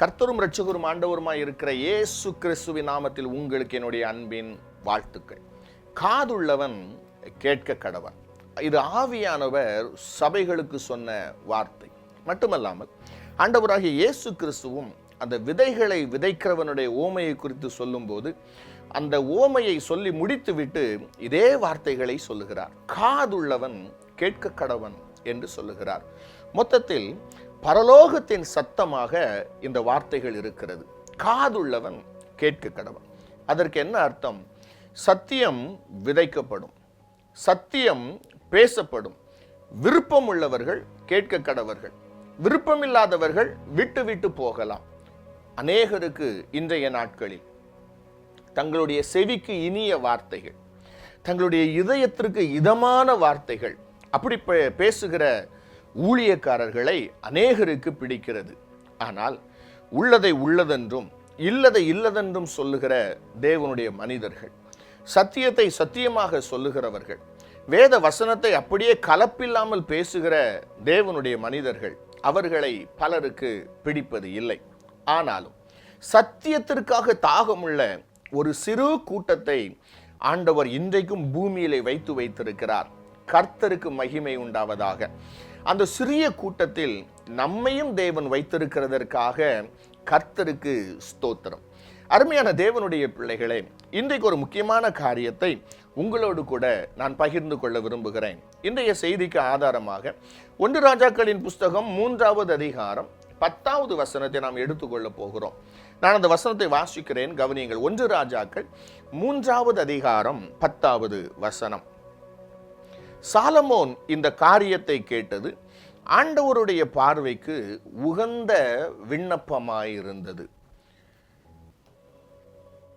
கர்த்தரும் ரட்சகரும் ஆண்டவருமாய் இருக்கிற இயேசு கிறிஸ்துவின் நாமத்தில் உங்களுக்கு என்னுடைய அன்பின் வாழ்த்துக்கள். காதுள்ளவன் கேட்க கடவன். இது ஆவியானவர் சபைகளுக்கு சொன்ன வார்த்தை. மட்டுமல்லாமல் ஆண்டவராகிய இயேசு கிறிஸ்துவும் அந்த விதைகளை விதைக்கிறவனுடைய ஓமையை குறித்து சொல்லும்போது அந்த ஓமையை சொல்லி முடித்துவிட்டு இதே வார்த்தைகளை சொல்லுகிறார். காதுள்ளவன் கேட்க கடவன் என்று சொல்லுகிறார். மொத்தத்தில் பரலோகத்தின் சத்தமாக இந்த வார்த்தைகள் இருக்கிறது. காதுள்ளவன் கேட்க கடவன். அதற்கு என்ன அர்த்தம்? சத்தியம் விதைக்கப்படும். சத்தியம் பேசப்படும். விருப்பம் உள்ளவர்கள் கேட்க கடவர்கள். விருப்பமில்லாதவர்கள் விட்டு விட்டு போகலாம். அநேகருக்கு இன்றைய நாட்களில் தங்களுடைய செவிக்கு இனிய வார்த்தைகள் தங்களுடைய இதயத்திற்கு இதமான வார்த்தைகள் அப்படி பே- பேசுகிற ஊழியக்காரர்களை அநேகருக்கு பிடிக்கிறது. ஆனால் உள்ளதை உள்ளதென்றும் இல்லதை இல்லதென்றும் சொல்லுகிற தேவனுடைய மனிதர்கள் சத்தியத்தை சத்தியமாக சொல்லுகிறவர்கள் வேத வசனத்தை அப்படியே கலப்பில்லாமல் பேசுகிற தேவனுடைய மனிதர்கள் அவர்களை பலருக்கு பிடிப்பது இல்லை. ஆனாலும் சத்தியத்திற்காக தாகமுள்ள ஒரு சிறு கூட்டத்தை ஆண்டவர் இன்றைக்கும் பூமியிலே வைத்து வைத்திருக்கிறார். கர்த்தருக்கு மகிமை உண்டாவதாக. அந்த சிறிய கூட்டத்தில் நம்மையும் தேவன் வைத்திருக்கிறதற்காக கர்த்தருக்கு ஸ்தோத்திரம். அருமையான தேவனுடைய பிள்ளைகளே இன்றைக்கு ஒரு முக்கியமான காரியத்தை உங்களோடு கூட நான் பகிர்ந்து கொள்ள விரும்புகிறேன். இன்றைய செய்திக்கு ஆதாரமாக ஒன்று ராஜாக்களின் புஸ்தகம் மூன்றாவது அதிகாரம் பத்தாவது வசனத்தை நாம் எடுத்துக்கொள்ள போகிறோம். நான் அந்த வசனத்தை வாசிக்கிறேன் கவனியுங்கள். ஒன்று ராஜாக்கள் மூன்றாவது அதிகாரம் பத்தாவது வசனம். சாலமோன் இந்த காரியத்தை கேட்டது. ஆண்டவருடைய பார்வைக்கு உகந்த விண்ணப்பமாயிருந்தது.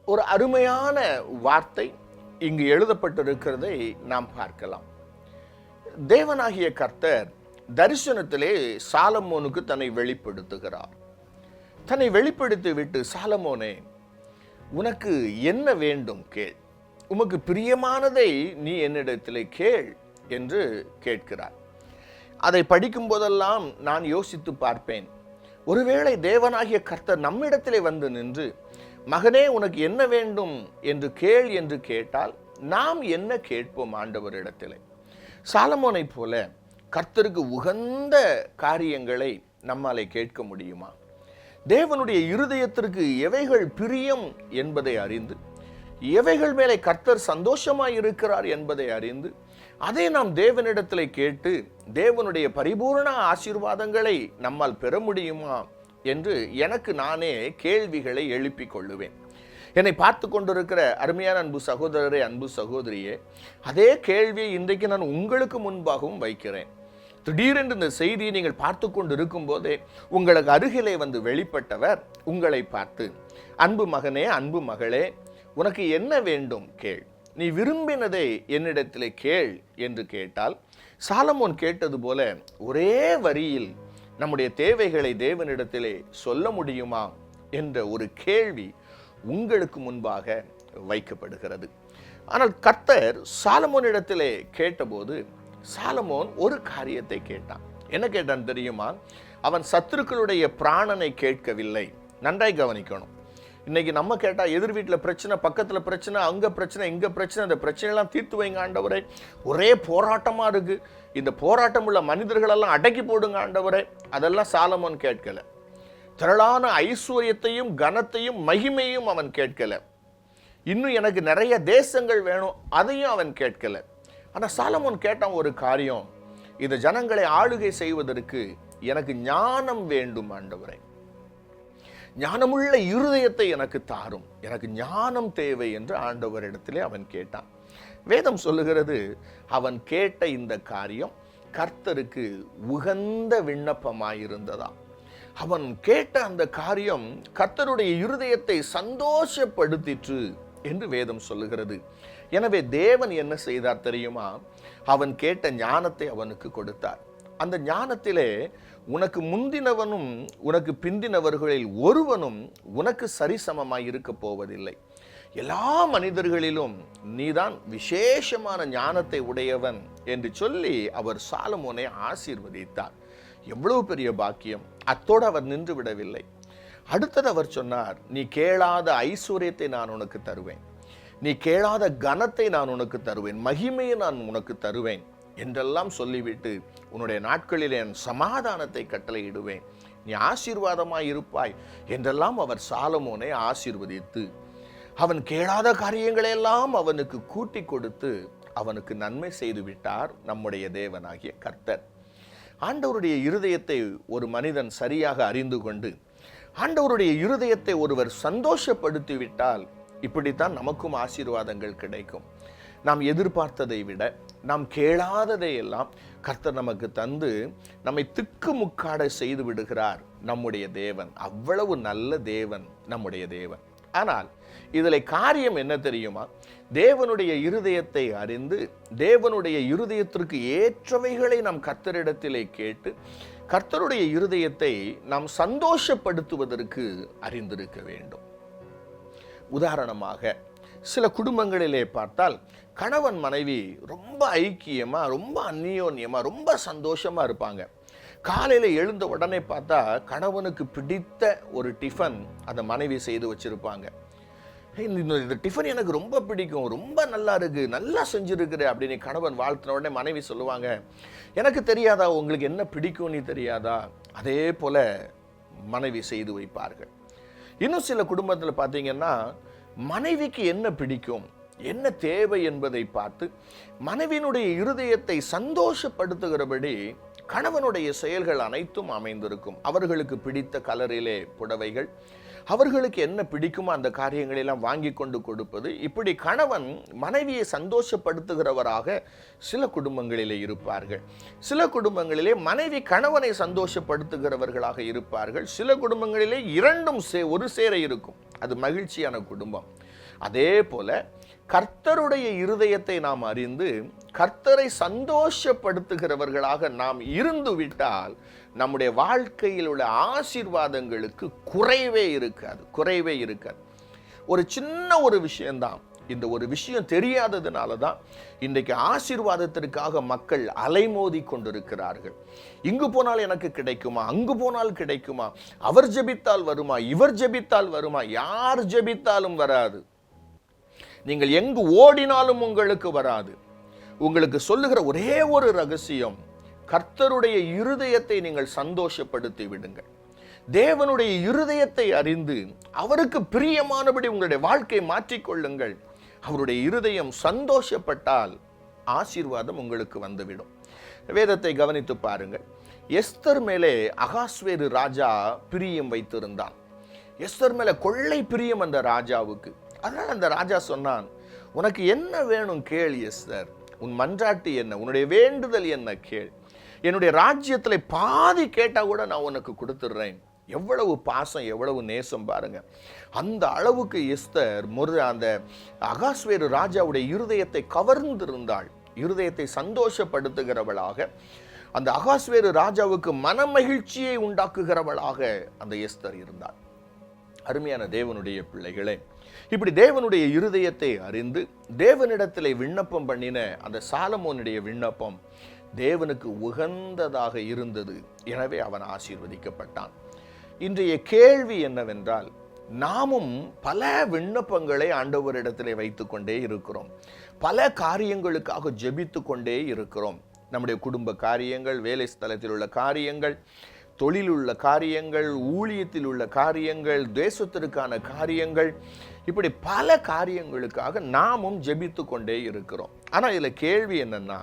ஒரு அருமையான வார்த்தை இங்கு எழுதப்பட்டிருக்கிறதை நாம் பார்க்கலாம். தேவனாகிய கர்த்தர் தரிசனத்திலே சாலமோனுக்கு தன்னை வெளிப்படுத்துகிறார். தன்னை வெளிப்படுத்தி விட்டு சாலமோனே உனக்கு என்ன வேண்டும் கேள். உமக்கு பிரியமானதை நீ என்னிடத்திலே கேள். என்று கேட்கிறார். அதை படிக்கும் போதெல்லாம் நான் யோசித்து பார்ப்பேன். ஒருவேளை தேவனாகிய கர்த்தர் நம்மிடத்திலே வந்து நின்று மகனே உனக்கு என்ன வேண்டும்? என்று கேள் என்று கேட்டால் நாம் என்ன கேட்போம் ஆண்டவரிடத்திலே சாலமோனைப் போல கர்த்தருக்கு உகந்த காரியங்களை நம்மாலே கேட்க முடியுமா? தேவனுடைய இருதயத்திற்கு எவைகள் பிரியம் என்பதை அறிந்து எவைகள் மேலே கர்த்தர் சந்தோஷமாய் இருக்கிறார் என்பதை அறிந்து அதை நாம் தேவனிடத்தில் கேட்டு தேவனுடைய பரிபூர்ண ஆசீர்வாதங்களை நம்மால் பெற முடியுமா என்று எனக்கு நானே கேள்விகளை எழுப்பிக் கொள்ளுவேன். என்னை பார்த்து கொண்டிருக்கிற அருமையான அன்பு சகோதரரே அன்பு சகோதரியே அதே கேள்வியை இன்றைக்கு நான் உங்களுக்கு முன்பாகவும் வைக்கிறேன். திடீரென்று இந்த செய்தியை நீங்கள் பார்த்து கொண்டு இருக்கும்போதே உங்களுக்கு அருகிலே வந்து வெளிப்பட்டவர் உங்களை பார்த்து அன்பு மகனே அன்பு மகளே உனக்கு என்ன வேண்டும்? கேள். நீ விரும்பினதை என்னிடத்திலே கேள் என்று கேட்டால் சாலமோன் கேட்டது போல ஒரே வரியில் நம்முடைய தேவைகளை தேவனிடத்திலே சொல்ல முடியுமா? என்ற ஒரு கேள்வி உங்களுக்கு முன்பாக வைக்கப்படுகிறது. ஆனால் கர்த்தர் சாலமோனிடத்திலே கேட்டபோது சாலமோன் ஒரு காரியத்தை கேட்டான். என்ன கேட்டான் தெரியுமா? அவன் சத்துருக்களுடைய பிராணனை கேட்கவில்லை. நன்றாய் கவனிக்கணும். இன்னைக்கு நம்ம கேட்டால் எதிர் வீட்டில் பிரச்சனை பக்கத்தில் பிரச்சனை அங்கே பிரச்சனை இங்கே பிரச்சனை இந்த பிரச்சனையெல்லாம் தீர்த்து வைங்க ஆண்டவரே. ஒரே போராட்டமாக இருக்குது இந்த போராட்டம் உள்ள மனிதர்களெல்லாம் அடக்கி போடுங்க ஆண்டவரே. அதெல்லாம் சாலமோன் கேட்கலை. திரளான ஐஸ்வர்யத்தையும் கனத்தையும் மகிமையும் அவன் கேட்கலை. இன்னும் எனக்கு நிறைய தேசங்கள் வேணும் அதையும் அவன் கேட்கலை. ஆனால் சாலமோன் கேட்டான் ஒரு காரியம் இந்த ஜனங்களை ஆளுகை செய்வதற்கு எனக்கு ஞானம் வேண்டும் ஆண்டவரே. ஞானமுள்ள இருதயத்தை எனக்கு தாரும். எனக்கு ஞானம் தேவை என்று ஆண்டவரிடத்திலே அவன் கேட்டான். வேதம் சொல்லுகிறது அவன் கேட்ட இந்த காரியம் கர்த்தருக்கு உகந்த விண்ணப்பமாயிருந்ததா அவன் கேட்ட அந்த காரியம் கர்த்தருடைய இருதயத்தை சந்தோஷப்படுத்திற்று என்று வேதம் சொல்லுகிறது. எனவே தேவன் என்ன செய்தார் தெரியுமா? அவன் கேட்ட ஞானத்தை அவனுக்கு கொடுத்தார். அந்த ஞானத்திலே உனக்கு முந்தினவனும் உனக்கு பிந்தினவர்களில் ஒருவனும் உனக்கு சரிசமமாய் இருக்க போவதில்லை. எல்லா மனிதர்களிலும் நீதான் விசேஷமான ஞானத்தை உடையவன் என்று சொல்லி அவர் சாலமோனை ஆசீர்வதித்தார். எவ்வளவு பெரிய பாக்கியம். அத்தோடு அவர் நின்று விடவில்லை. அடுத்தது அவர் சொன்னார் நீ கேளாத ஐஸ்வர்யத்தை நான் உனக்கு தருவேன். நீ கேளாத கனத்தை நான் உனக்கு தருவேன். மகிமையை நான் உனக்கு தருவேன். என்றெல்லாம் சொல்லிவிட்டு உன்னுடைய நாட்களில் என் சமாதானத்தை கட்டளையிடுவேன். நீ ஆசீர்வாதமாய் இருப்பாய் என்றெல்லாம் அவர் சாலமோனை ஆசீர்வதித்து அவன் கேளாத காரியங்களையெல்லாம் அவனுக்கு கூட்டி கொடுத்து அவனுக்கு நன்மை செய்து விட்டார் நம்முடைய தேவனாகிய கர்த்தர். ஆண்டவருடைய இருதயத்தை ஒரு மனிதன் சரியாக அறிந்து கொண்டு ஆண்டவருடைய இருதயத்தை ஒருவர் சந்தோஷப்படுத்திவிட்டால் இப்படித்தான் நமக்கும் ஆசீர்வாதங்கள் கிடைக்கும். நாம் எதிர்பார்த்ததை விட நாம் கேளாததை எல்லாம் கர்த்தர் நமக்கு தந்து நம்மை திக்கு முக்காட செய்து விடுகிறார் நம்முடைய தேவன். அவ்வளவு நல்ல தேவன் நம்முடைய தேவன். ஆனால் இதில் காரியம் என்ன தெரியுமா? தேவனுடைய இருதயத்தை அறிந்து தேவனுடைய இருதயத்திற்கு ஏற்றவைகளை நாம் கர்த்தரிடத்திலே கேட்டு கர்த்தருடைய இருதயத்தை நாம் சந்தோஷப்படுத்துவதற்கு அறிந்திருக்க வேண்டும். உதாரணமாக சில குடும்பங்களிலே பார்த்தால் கணவன் மனைவி ரொம்ப ஐக்கியமாக ரொம்ப அந்நியோன்யமாக ரொம்ப சந்தோஷமாக இருப்பாங்க. காலையில் எழுந்த உடனே பார்த்தா கணவனுக்கு பிடித்த ஒரு டிஃபன் அந்த மனைவி செய்து வச்சிருப்பாங்க. இந்த டிஃபன் எனக்கு ரொம்ப பிடிக்கும் ரொம்ப நல்லா இருக்கு நல்லா செஞ்சுருக்குற அப்படின்னு கணவன் வாழ்த்தின உடனே மனைவி சொல்லுவாங்க. எனக்கு தெரியாதா உங்களுக்கு என்ன பிடிக்கும்னு தெரியாதா? அதே போல் மனைவி செய்து வைப்பார்கள். இன்னும் சில குடும்பத்தில் பார்த்தீங்கன்னா மனைவிக்கு என்ன பிடிக்கும்? என்ன தேவை என்பதை பார்த்து மனைவியினுடைய இருதயத்தை சந்தோஷப்படுத்துகிறபடி கணவனுடைய செயல்கள் அனைத்தும் அமைந்திருக்கும். அவர்களுக்கு பிடித்த கலரிலே புடவைகள். அவர்களுக்கு என்ன பிடிக்குமோ அந்த காரியங்களை எல்லாம் வாங்கி கொண்டு கொடுப்பது. இப்படி கணவன் மனைவியை சந்தோஷப்படுத்துகிறவராக சில குடும்பங்களிலே இருப்பார்கள். சில குடும்பங்களிலே மனைவி கணவனை சந்தோஷப்படுத்துகிறவர்களாக இருப்பார்கள். சில குடும்பங்களிலே இரண்டும் சே ஒரு சேர இருக்கும். அது மகிழ்ச்சியான குடும்பம். அதே போல கர்த்தருடைய இருதயத்தை நாம் அறிந்து கர்த்தரை சந்தோஷப்படுத்துகிறவர்களாக நாம் இருந்து விட்டால் நம்முடைய வாழ்க்கையில் உள்ள ஆசீர்வாதங்களுக்கு குறைவே இருக்காது குறைவே இருக்காது. ஒரு சின்ன ஒரு விஷயந்தான். இந்த ஒரு விஷயம் தெரியாததுனால தான் இன்றைக்கு ஆசீர்வாதத்திற்காக மக்கள் அலைமோதி கொண்டிருக்கிறார்கள். இங்கு போனால் எனக்கு கிடைக்குமா? அங்கு போனால் கிடைக்குமா? அவர் ஜெபித்தால் வருமா? இவர் ஜெபித்தால் வருமா? யார் ஜெபித்தாலும் வராது. நீங்கள் எங்கு ஓடினாலும் உங்களுக்கு வராது. உங்களுக்கு சொல்லுகிற ஒரே ஒரு ரகசியம் கர்த்தருடைய இருதயத்தை நீங்கள் சந்தோஷப்படுத்தி விடுங்கள். தேவனுடைய இருதயத்தை அறிந்து அவருக்கு பிரியமானபடி உங்களுடைய வாழ்க்கையை மாற்றிக்கொள்ளுங்கள் அவருடைய இருதயம் சந்தோஷப்பட்டால் ஆசீர்வாதம் உங்களுக்கு வந்துவிடும். வேதத்தை கவனித்து பாருங்கள். எஸ்தர் மேலே அகாஸ்வேரு ராஜா பிரியம் வைத்திருந்தான். எஸ்தர் மேலே கொள்ளை பிரியம் அந்த ராஜாவுக்கு. அதனால் அந்த ராஜா சொன்னான் உனக்கு என்ன வேணும் கேள் எஸ்தர். உன் மன்றாட்டு என்ன? உன்னுடைய வேண்டுதல் என்ன? கேள். என்னுடைய ராஜ்யத்தில் பாதி கேட்டால் கூட நான் உனக்கு கொடுத்துட்றேன். எவ்வளவு பாசம் எவ்வளவு நேசம் பாருங்க. அந்த அளவுக்கு எஸ்தர் முரு அந்த அகாஸ்வேரு ராஜாவுடைய இருதயத்தை கவர்ந்திருந்தாள். இருதயத்தை சந்தோஷப்படுத்துகிறவளாக அந்த அகாஸ்வேரு ராஜாவுக்கு மனமகிழ்ச்சியை உண்டாக்குகிறவளாக அந்த எஸ்தர் இருந்தாள். அருமையான தேவனுடைய பிள்ளைகளே இப்படி தேவனுடைய இருதயத்தை அறிந்து தேவனிடத்திலே விண்ணப்பம் பண்ணின அந்த சாலமோனுடைய விண்ணப்பம் தேவனுக்கு உகந்ததாக இருந்தது. எனவே அவன் ஆசீர்வதிக்கப்பட்டான். இன்றைய கேள்வி என்னவென்றால் நாமும் பல விண்ணப்பங்களை ஆண்டவரிடத்திலே வைத்துக்கொண்டே இருக்கிறோம். பல காரியங்களுக்காக ஜெபித்து கொண்டே இருக்கிறோம். நம்முடைய குடும்ப காரியங்கள் வேலை ஸ்தலத்தில் உள்ள காரியங்கள் தொழில் உள்ள காரியங்கள் ஊழியத்தில் உள்ள காரியங்கள் தேசத்திற்கான காரியங்கள் இப்படி பல காரியங்களுக்காக நாமும் ஜெபித்து கொண்டே இருக்கிறோம். ஆனால் இதில் கேள்வி என்னென்னா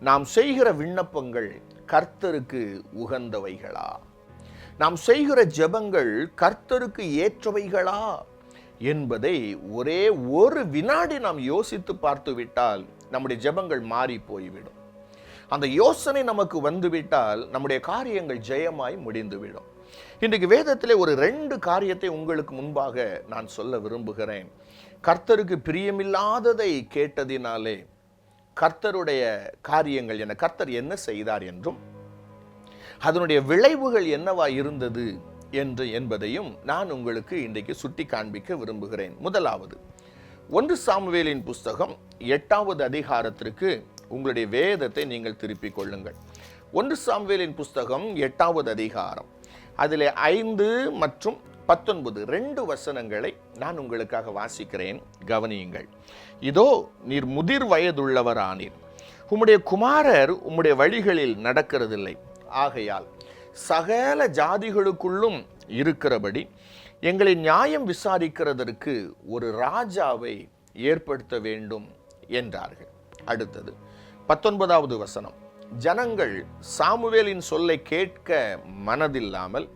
நாம் செய்கிற விண்ணப்பங்கள் கர்த்தருக்கு உகந்தவைகளா? நாம் செய்கிற ஜெபங்கள் கர்த்தருக்கு ஏற்றவைகளா? என்பதை ஒரே ஒரு வினாடி நாம் யோசித்து பார்த்து விட்டால் நம்முடைய ஜெபங்கள் மாறி போய்விடும். அந்த யோசனை நமக்கு வந்துவிட்டால் நம்முடைய காரியங்கள் ஜெயமாய் முடிந்துவிடும். இன்றைக்கு வேதத்திலே ஒரு ரெண்டு காரியத்தை உங்களுக்கு முன்பாக நான் சொல்ல விரும்புகிறேன். கர்த்தருக்கு பிரியமில்லாததை கேட்டதினாலே கர்த்தருடைய காரியங்கள் என கர்த்தர் என்ன செய்தார் என்றும் அதனுடைய விளைவுகள் என்னவா இருந்தது என்று என்பதையும் நான் உங்களுக்கு இன்றைக்கு சுட்டி காண்பிக்க விரும்புகிறேன். முதலாவது ஒன்று சாமுவேலின் புஸ்தகம் எட்டாவது அதிகாரத்திற்கு உங்களுடைய வேதத்தை நீங்கள் திருப்பிக் கொள்ளுங்கள். ஒன்று சாம்வேலின் புஸ்தகம் எட்டாவது அதிகாரம். அதில் ஐந்து மற்றும் பத்தொன்பது ரெண்டு வசனங்களை நான் உங்களுக்காக வாசிக்கிறேன். கவனியுங்கள். இதோ நீர் முதிர் வயதுள்ளவரானீர். உம்முடைய குமாரர் உம்முடைய வழிகளில் நடக்கிறதில்லை. ஆகையால் சகல ஜாதிகளுக்குள்ளும் இருக்கிறபடி எங்களை நியாயம் விசாரிக்கிறதற்கு ஒரு ராஜாவை ஏற்படுத்த வேண்டும் என்றார்கள். அடுத்தது. பத்தொன்பதாவது வசனம். ஜனங்கள் சாமுவேலின் சொல்லை கேட்க மனதில்லாமல்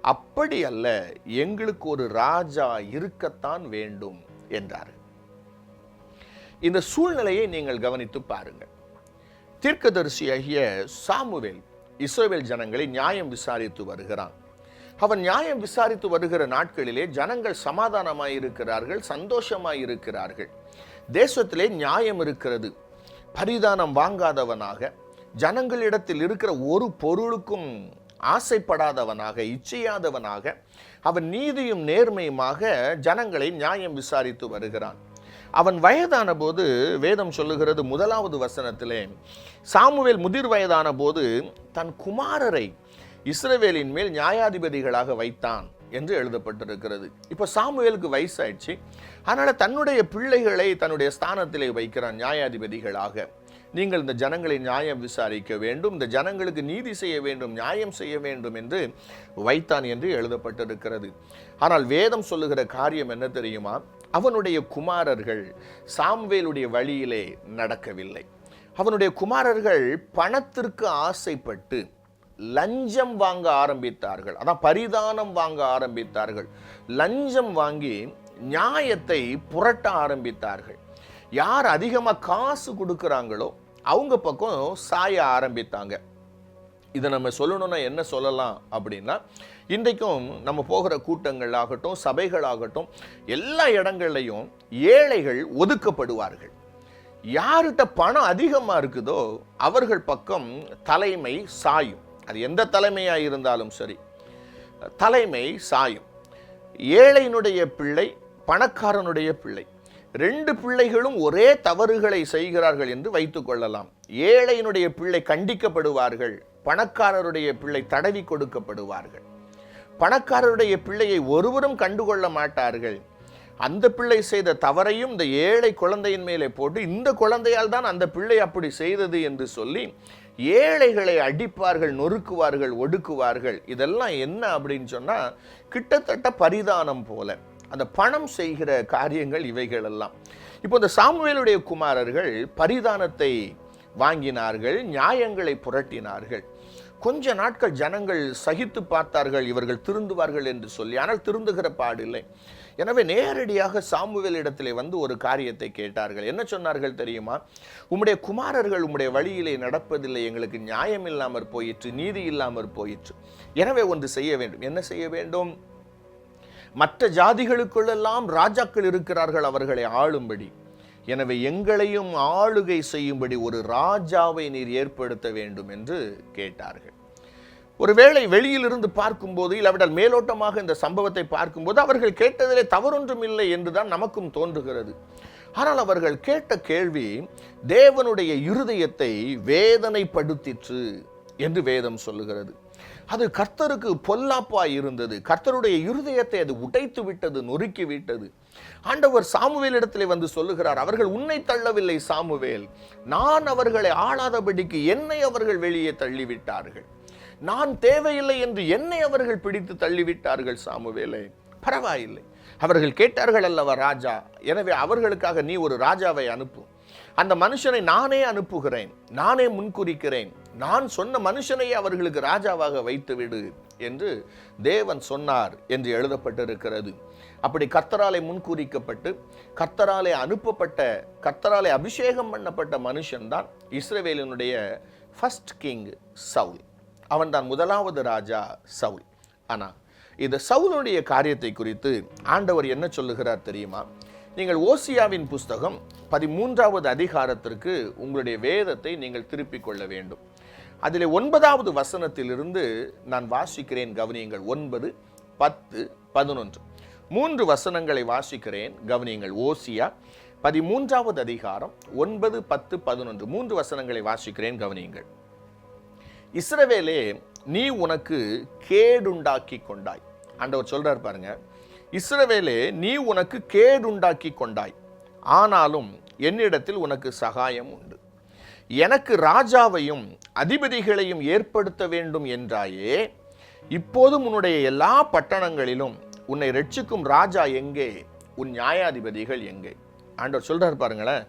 அப்படி அல்ல எங்களுக்கு ஒரு ராஜா இருக்கத்தான் வேண்டும் என்றார். இந்த சூழ்நிலையை நீங்கள் கவனித்து பாருங்கள். தீர்க்கதரிசியாகிய சாமுவேல் இஸ்ரேல் ஜனங்களை நியாயம் விசாரித்து வருகிறான். அவன் நியாயம் விசாரித்து வருகிற நாட்களிலே ஜனங்கள் சமாதானமாய் இருக்கிறார்கள் சந்தோஷமாய் இருக்கிறார்கள் தேசத்திலே நியாயம் இருக்கிறது. பரிதானம் வாங்காதவனாக ஜனங்களிடத்தில் இருக்கிற ஒரு பொருளுக்கும் ஆசைப்படாதவனாக இச்சையாதவனாக அவன் நீதியும் நேர்மையுமாக ஜனங்களை நியாயம் விசாரித்து வருகிறான். அவன் வயதான போது வேதம் சொல்லுகிறது முதலாவது வசனத்திலே சாமுவேல் முதிர் வயதான போது தன் குமாரரை இஸ்ரவேலின் மேல் நியாயாதிபதிகளாக வைத்தான். என்று எழுதப்பட்டிருக்கிறது. இப்போ சாமுவேலுக்கு வயசாயிடுச்சு. அதனால் தன்னுடைய பிள்ளைகளை தன்னுடைய ஸ்தானத்திலே வைக்கிறான் நியாயாதிபதிகளாக. நீங்கள் இந்த ஜனங்களை நியாயம் விசாரிக்க வேண்டும். இந்த ஜனங்களுக்கு நீதி செய்ய வேண்டும் நியாயம் செய்ய வேண்டும் என்று வைத்தான் என்று எழுதப்பட்டிருக்கிறது. ஆனால் வேதம் சொல்லுகிற காரியம் என்ன தெரியுமா? அவனுடைய குமாரர்கள் சாம்வேலுடைய வழியிலே நடக்கவில்லை. அவனுடைய குமாரர்கள் பணத்திற்கு ஆசைப்பட்டு லஞ்சம் வாங்க ஆரம்பித்தார்கள். அதான் பரிதானம் வாங்க ஆரம்பித்தார்கள். லஞ்சம் வாங்கி நியாயத்தை புரட்ட ஆரம்பித்தார்கள். யார் அதிகமாக காசு கொடுக்குறாங்களோ அவங்க பக்கம் சாய ஆரம்பித்தாங்க. இதை நம்ம சொல்லணும்னா என்ன சொல்லலாம் அப்படின்னா இன்றைக்கும் நம்ம போகிற கூட்டங்கள் ஆகட்டும் சபைகளாகட்டும் எல்லா இடங்கள்லையும் ஏழைகள் ஒதுக்கப்படுவார்கள். யார்கிட்ட பணம் அதிகமாக இருக்குதோ அவர்கள் பக்கம் தலைமை சாயும். அது எந்த தலைமையாக இருந்தாலும் சரி. தலைமை சாயும். ஏழையினுடைய பிள்ளை பணக்காரனுடைய பிள்ளை. ரெண்டு பிள்ளைகளும் ஒரே தவறுகளை செய்கிறார்கள் என்று வைத்துக்கொள்ளலாம் ஏழையினுடைய பிள்ளை கண்டிக்கப்படுவார்கள் பணக்காரருடைய பிள்ளை தடவி கொடுக்கப்படுவார்கள். பணக்காரருடைய பிள்ளையை ஒருவரும் கண்டுகொள்ள மாட்டார்கள். அந்த பிள்ளை செய்த தவறையும் இந்த ஏழை குழந்தையின் மேலே போட்டு இந்த குழந்தையால் தான் அந்த பிள்ளை அப்படி செய்தது என்று சொல்லி ஏழைகளை அடிப்பார்கள் நொறுக்குவார்கள் ஒடுக்குவார்கள். இதெல்லாம் என்ன அப்படின்னு சொன்னால் கிட்டத்தட்ட பரிதானம் போல. அந்த பணம் செய்கிற காரியங்கள் இவைகள் எல்லாம். இப்போ இந்த சாமுவேலுடைய குமாரர்கள் பரிதானத்தை வாங்கினார்கள் நியாயங்களை புரட்டினார்கள். கொஞ்ச நாட்கள் ஜனங்கள் சகித்து பார்த்தார்கள் இவர்கள் திருந்துவார்கள் என்று சொல்லி. ஆனால் திருந்துகிற பாடில்லை எனவே நேரடியாக சாமுவேல் இடத்திலே வந்து ஒரு காரியத்தை கேட்டார்கள். என்ன சொன்னார்கள் தெரியுமா? உம்முடைய குமாரர்கள் உம்முடைய வழியிலே நடப்பதில்லை. எங்களுக்கு நியாயம் இல்லாமற் போயிற்று நீதி இல்லாமற் போயிற்று. எனவே ஒன்று செய்ய வேண்டும். என்ன செய்ய வேண்டும்? மற்ற ஜாதிகளுக்குள்ளெல்லாம் ராஜாக்கள் இருக்கிறார்கள் அவர்களை ஆளும்படி. எனவே எங்களையும் ஆளுகை செய்யும்படி ஒரு ராஜாவை நீர் ஏற்படுத்த வேண்டும் என்று கேட்டார்கள். ஒருவேளை வெளியிலிருந்து பார்க்கும்போது இல்லாவிட்டால் மேலோட்டமாக இந்த சம்பவத்தை பார்க்கும்போது அவர்கள் கேட்டதிலே தவறொன்றும் இல்லை என்றுதான் நமக்கும் தோன்றுகிறது. ஆனால் அவர்கள் கேட்ட கேள்வி தேவனுடைய இருதயத்தை வேதனைப்படுத்திற்று என்று வேதம் சொல்லுகிறது. அது கர்த்தருக்கு பொல்லாப்பாய் இருந்தது. கர்த்தருடைய இருதயத்தை அது உடைத்து விட்டது நொறுக்கி விட்டது. ஆண்டவர் சாமுவேல் இடத்திலே வந்து சொல்லுகிறார் அவர்கள் உன்னை தள்ளவில்லை சாமுவேல். நான் அவர்களை ஆளாதபடிக்கு என்னை அவர்கள் வெளியே தள்ளிவிட்டார்கள். நான் தேவையில்லை என்று என்னை அவர்கள் பிடித்து தள்ளிவிட்டார்கள் சாமுவேலை. பரவாயில்லை. அவர்கள் கேட்டார்கள் அல்லவா ராஜா? எனவே அவர்களுக்காக நீ ஒரு ராஜாவை அனுப்பு. அந்த மனுஷனை நானே அனுப்புகிறேன். நானே முன்குறிக்கிறேன். நான் சொன்ன மனுஷனை அவர்களுக்கு ராஜாவாக வைத்துவிடு என்று தேவன் சொன்னார் என்று எழுதப்பட்டிருக்கிறது. அப்படி கர்த்தராலே முன்கூறிக்கப்பட்டு கர்த்தராலே அனுப்பப்பட்ட கர்த்தராலே அபிஷேகம் பண்ணப்பட்ட மனுஷன்தான் இஸ்ரவேலினுடைய ஃபஸ்ட் கிங் சவுல். அவன்தான் முதலாவது ராஜா சவுல். ஆனால் இந்த சவுலுடைய காரியத்தை குறித்து ஆண்டவர் என்ன சொல்லுகிறார் தெரியுமா? நீங்கள் ஓசியாவின் புஸ்தகம் பதிமூன்றாவது அதிகாரத்திற்கு உங்களுடைய வேதத்தை நீங்கள் திருப்பிக் கொள்ள வேண்டும். அதில் ஒன்பதாவது வசனத்திலிருந்து நான் வாசிக்கிறேன் கவனியுங்கள். ஒன்பது பத்து பதினொன்று. மூன்று வசனங்களை வாசிக்கிறேன் கவனியுங்கள். ஓசியா பதிமூன்றாவது அதிகாரம் ஒன்பது பத்து பதினொன்று. மூன்று வசனங்களை வாசிக்கிறேன் கவனியுங்கள். இஸ்ரவேலே நீ உனக்கு கேடுண்டாக்கி கொண்டாய். ஆண்டவர் சொல்கிறார் பாருங்க. இஸ்ரவேலே நீ உனக்கு கேடுண்டாக்கி கொண்டாய். ஆனாலும் என்னிடத்தில் உனக்கு சகாயம் உண்டு. எனக்கு ராஜாவையும் அதிபதிகளையும் ஏற்படுத்த வேண்டும் என்றாயே. இப்போதும் உன்னுடைய எல்லா பட்டணங்களிலும் உன்னை ரட்சிக்கும் ராஜா எங்கே? உன் நியாயாதிபதிகள் எங்கே? ஆண்டவர் சொல்கிறார் பாருங்களேன்.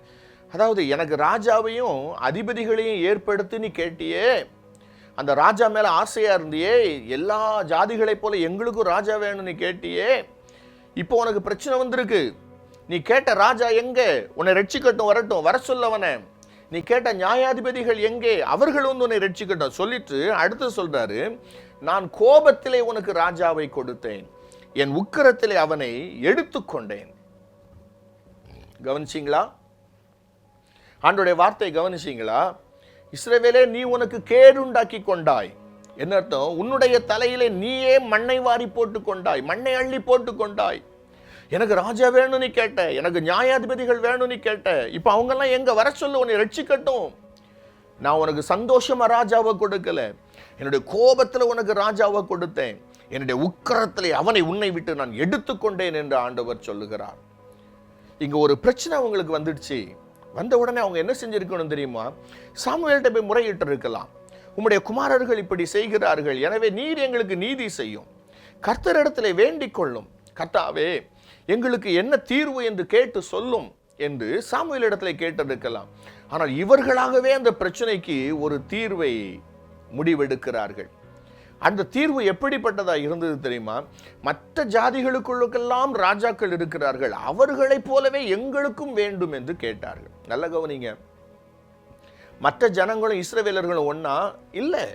அதாவது எனக்கு ராஜாவையும் அதிபதிகளையும் ஏற்படுத்தி நீ கேட்டியே. அந்த ராஜா மேலே ஆசையாக இருந்தியே எல்லா ஜாதிகளைப் போல எங்களுக்கும் ராஜா வேணும்னு கேட்டியே? இப்போ உனக்கு பிரச்சனை வந்திருக்கு. நீ கேட்ட ராஜா எங்கே? உன்னை ரட்சிக்கட்டும் வரட்டும் வர சொல்லவனே நீ கேட்ட நியாயாதிபதிகள் எங்கே? அவர்கள் வந்து உன்னை ரட்சிக்கட்டும். சொல்லிட்டு அடுத்து சொல்றாரு நான் கோபத்திலே உனக்கு ராஜாவை கொடுத்தேன். என் உக்கரத்திலே அவனை எடுத்துக்கொண்டேன். கவனிச்சிங்களா? ஆண்டோடைய வார்த்தை கவனிச்சிங்களா? இஸ்ரவேலே நீ உனக்கு கேடுண்டாக்கி கொண்டாய் என்ன அர்த்தம்? உன்னுடைய தலையிலே நீயே மண்ணை வாரி போட்டு கொண்டாய் மண்ணை அள்ளி போட்டு கொண்டாய் எனக்கு ராஜா வேணும்னு கேட்ட எனக்கு நியாயாதிபதிகள் வேணும்னு கேட்ட இப்போ அவங்கெல்லாம் எங்கே வர சொல்லு உன்னை ரட்சிக்கட்டும். நான் உனக்கு சந்தோஷமாக ராஜாவை கொடுக்கல. என்னுடைய கோபத்தில் உனக்கு ராஜாவை கொடுத்தேன். என்னுடைய உக்கரத்தில் அவனை உன்னை விட்டு நான் எடுத்துக்கொண்டேன் என்று ஆண்டவர் சொல்லுகிறார். இங்கே ஒரு பிரச்சனை அவங்களுக்கு வந்துடுச்சு. வந்த உடனே அவங்க என்ன செஞ்சுருக்கணும் தெரியுமா? சாமுவேல்கிட்ட போய் முறையிட்டு இருக்கலாம் உம்முடைய குமாரர்கள் இப்படி செய்கிறார்கள். எனவே நீர் எங்களுக்கு நீதி செய்யும். கர்த்தரிடத்தில் வேண்டிக் கொள்ளும். கர்த்தாவே எங்களுக்கு என்ன தீர்வு என்று கேட்டு சொல்லும் என்று சாமுவேல் இடத்துல கேட்டிருக்கலாம். ஆனால் இவர்களாகவே அந்த பிரச்சனைக்கு ஒரு தீர்வை முடிவெடுக்கிறார்கள். அந்த தீர்வு எப்படிப்பட்டதா இருந்தது தெரியுமா? மற்ற ஜாதிகளுக்குள்ளுக்கெல்லாம் ராஜாக்கள் இருக்கிறார்கள். அவர்களைப் போலவே எங்களுக்கும் வேண்டும் என்று கேட்டார்கள். நல்ல கவனிங்க. மற்ற ஜனங்களும் இஸ்ரவேலர்களும் ஒன்றா இல்லை.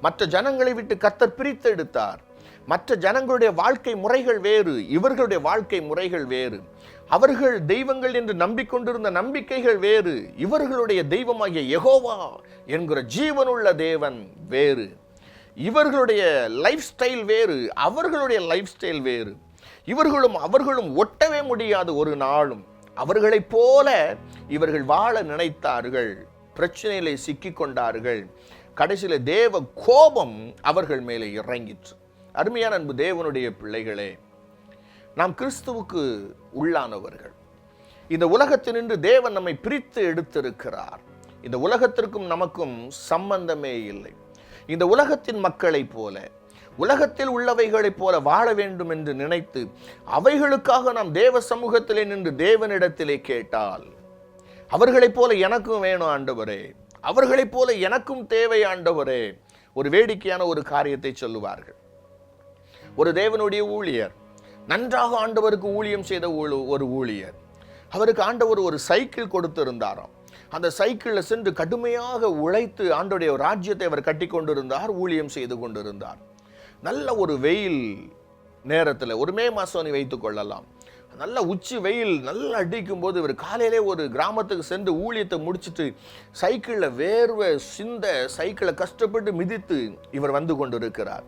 மற்ற ஜனங்களை விட்டு கத்தர் பிரித்து எடுத்தார் மற்ற ஜனங்களுடைய வாழ்க்கை முறைகள் வேறு இவர்களுடைய வாழ்க்கை முறைகள் வேறு. அவர்கள் தெய்வங்கள் என்று நம்பிக்கொண்டிருந்த நம்பிக்கைகள் வேறு. இவர்களுடைய தெய்வமாகிய யகோவா என்கிற ஜீவனுள்ள தேவன் வேறு. இவர்களுடைய லைஃப் ஸ்டைல் வேறு அவர்களுடைய லைஃப் ஸ்டைல் வேறு. இவர்களும் அவர்களும் ஒட்டவே முடியாது ஒரு நாளும். அவர்களைப் போல இவர்கள் வாழ நினைத்தார்கள் பிரச்சனையிலே சிக்கிக் கொண்டார்கள். கடைசியில தேவ கோபம் அவர்கள் மேலே இறங்கிற்று. அருமையான அன்பு தேவனுடைய பிள்ளைகளே நாம் கிறிஸ்துவுக்கு உள்ளானவர்கள். இந்த உலகத்தினின்று தேவன் நம்மை பிரித்து எடுத்திருக்கிறார். இந்த உலகத்திற்கும் நமக்கும் சம்பந்தமே இல்லை. இந்த உலகத்தின் மக்களைப் போல உலகத்தில் உள்ளவைகளைப் போல வாழ வேண்டும் என்று நினைத்து அவைகளுக்காக நாம் தேவ சமூகத்திலே நின்று தேவனிடத்திலே கேட்டால் அவர்களைப் போல எனக்கும் வேணும் ஆண்டவரே அவர்களைப் போல எனக்கும் தேவை ஆண்டவரே ஒரு வேடிக்கையான ஒரு காரியத்தை சொல்லுவார்கள். ஒரு தேவனுடைய ஊழியர் நன்றாக ஆண்டவருக்கு ஊழியம் செய்த ஒரு ஊழியர் அவருக்கு ஆண்டவர் ஒரு சைக்கிள் கொடுத்திருந்தாராம். அந்த சைக்கிளில் சென்று கடுமையாக உழைத்து ஆண்டோடைய ராஜ்யத்தை அவர் கட்டி கொண்டிருந்தார் ஊழியம் செய்து கொண்டிருந்தார். நல்ல ஒரு வெயில் நேரத்தில் ஒரு மே மாதம் நீ வைத்துக் கொள்ளலாம். நல்ல உச்சி வெயில் நல்லா அடிக்கும் போது இவர் காலையிலே ஒரு கிராமத்துக்கு சென்று ஊழியத்தை முடிச்சுட்டு சைக்கிளில் வேர்வை சிந்த சைக்கிளை கஷ்டப்பட்டு மிதித்து இவர் வந்து கொண்டிருக்கிறார்.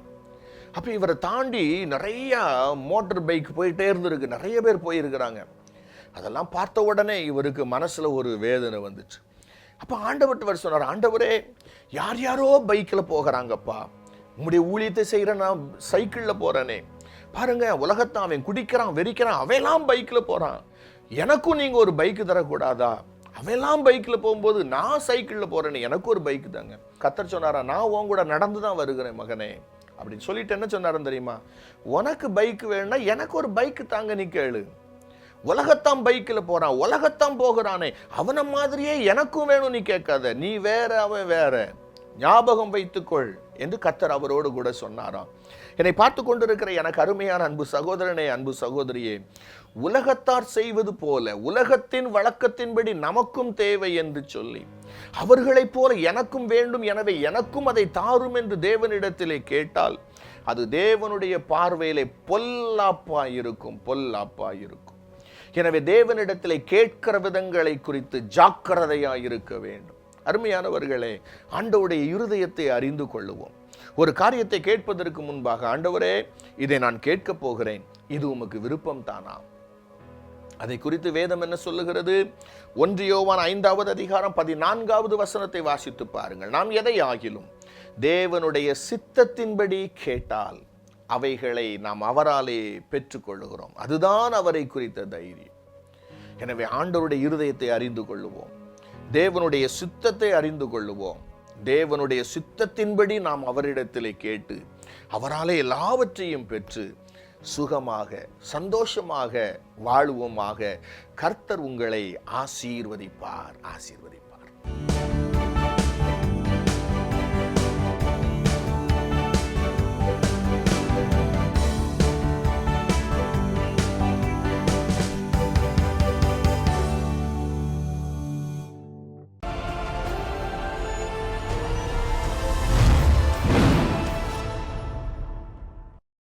அப்போ இவரை தாண்டி நிறையா மோட்டர் பைக் போயிட்டே இருந்திருக்கு. நிறைய பேர் போயிருக்கிறாங்க. அதெல்லாம் பார்த்த உடனே இவருக்கு மனசில் ஒரு வேதனை வந்துச்சு. அப்போ ஆண்டவர்கிட்ட அவர் சொன்னார் ஆண்டவரே யார் யாரோ பைக்கில் போகிறாங்கப்பா. உங்களுடைய ஊழியத்தை செய்கிற நான் சைக்கிளில் போகிறேனே பாருங்க உலகத்தை அவன் குடிக்கிறான் வெறிக்கிறான் அவெல்லாம் பைக்கில் போகிறான் எனக்கும் நீங்கள் ஒரு பைக்கு தரக்கூடாதா? அவெல்லாம் பைக்கில் போகும்போது நான் சைக்கிளில் போகிறேன்னு எனக்கு ஒரு பைக்கு தாங்க. கத்தர் சொன்னாரா நான் உன் கூட நடந்து தான் வருகிறேன் மகனே. அப்படின்னு சொல்லிட்டு என்ன சொன்னாரன் தெரியுமா? உனக்கு பைக்கு வேணும்னா எனக்கு ஒரு பைக்கு தாங்க நீ கேளு. உலகத்தான் பைக்கில் போகிறான் உலகத்தான் போகிறானே அவனை மாதிரியே எனக்கும் வேணும் நீ கேட்காத. நீ வேற அவன் வேற. ஞாபகம் வைத்துக்கொள் என்று கத்தர் அவரோடு கூட சொன்னாராம். என்னை பார்த்து கொண்டிருக்கிற எனக்கு அருமையான அன்பு சகோதரனே அன்பு சகோதரியே உலகத்தார் செய்வது போல உலகத்தின் வழக்கத்தின்படி நமக்கும் தேவை என்று சொல்லி அவர்களைப் போல எனக்கும் வேண்டும் எனவே எனக்கும் அதை தாரும் என்று தேவனிடத்திலே கேட்டால் அது தேவனுடைய பார்வையிலே பொல்லாப்பாயிருக்கும் பொல்லாப்பாயிருக்கும். எனவே தேவனிடத்திலே கேட்கிற விதங்களை குறித்து ஜாக்கிரதையாக இருக்க வேண்டும். அருமையானவர்களே ஆண்டவுடைய இருதயத்தை அறிந்து கொள்ளுவோம். ஒரு காரியத்தை கேட்பதற்கு முன்பாக ஆண்டவரே இதை நான் கேட்கப் போகிறேன். இது உமக்கு விருப்பம் தானா அதை குறித்து வேதம் என்ன சொல்லுகிறது? ஒன்று யோவான் ஐந்தாவது அதிகாரம் பதினான்காவது வசனத்தை வாசித்து பாருங்கள். நாம் எதை ஆகிலும் தேவனுடைய சித்தத்தின்படி கேட்டால் அவைகளை நாம் அவராலே பெற்றுக்கொள்ளுகிறோம். அதுதான் அவரை குறித்த தைரியம். எனவே ஆண்டவருடைய இருதயத்தை அறிந்து கொள்ளுவோம். தேவனுடைய சித்தத்தை அறிந்து கொள்ளுவோம். தேவனுடைய சித்தத்தின்படி நாம் அவரிடத்திலே கேட்டு அவராலே எல்லாவற்றையும் பெற்று சுகமாக சந்தோஷமாக வாழ்வோமாக கர்த்தர் உங்களை ஆசீர்வதிப்பார் ஆசீர்வதிப்பார்.